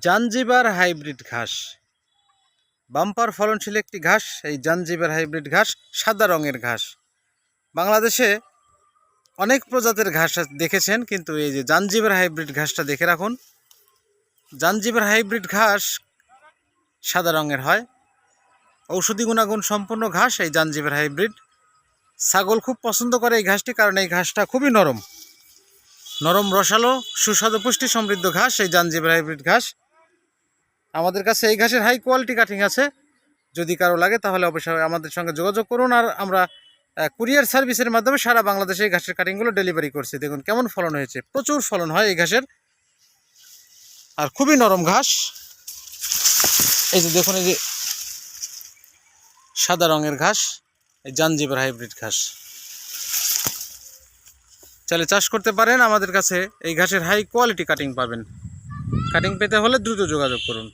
Zanzibar hybrid ঘাস। Bumper ফলনশীল একটি ঘাস, এই জাঞ্জিবার হাইব্রিড ঘাস সাদা রঙের ঘাস। বাংলাদেশে অনেক প্রজাতির ঘাস দেখেছেন, কিন্তু এই যে জাঞ্জিবার হাইব্রিড ঘাসটা দেখে রাখুন। জাঞ্জিবার হাইব্রিড ঘাস সাদা রঙের হয়। ঔষধি গুণাগুণ সম্পন্ন ঘাস, এই জাঞ্জিবার হাইব্রিড। ছাগল খুব পছন্দ করে এই ঘাসটি, কারণ এই ঘাসটা খুবই নরম। নরম, রসালো, সুস্বাদু পুষ্টি সমৃদ্ধ ঘাস, এই জাঞ্জিবার হাইব্রিড ঘাস। আমাদের কাছে এই ঘাসের হাই কোয়ালিটি কাটিং আছে। যদি কারও লাগে, তাহলে অবশ্যই আমাদের সঙ্গে যোগাযোগ করুন আর আমরা কুরিয়ার সার্ভিসের মাধ্যমে সারা বাংলাদেশে এই ঘাসের কাটিংগুলো ডেলিভারি করছি। দেখুন কেমন ফলন হয়েছে। প্রচুর ফলন হয় এই ঘাসের। আর খুবই নরম ঘাস। এই যে দেখুন, এই যে সাদা রঙের ঘাস, এই জাঞ্জিবার হাইব্রিড ঘাস। চাইলে চাষ করতে পারেন, আমাদের কাছে এই ঘাসের হাই কোয়ালিটি কাটিং পাবেন। কাটিং পেতে হলে দ্রুত যোগাযোগ করুন।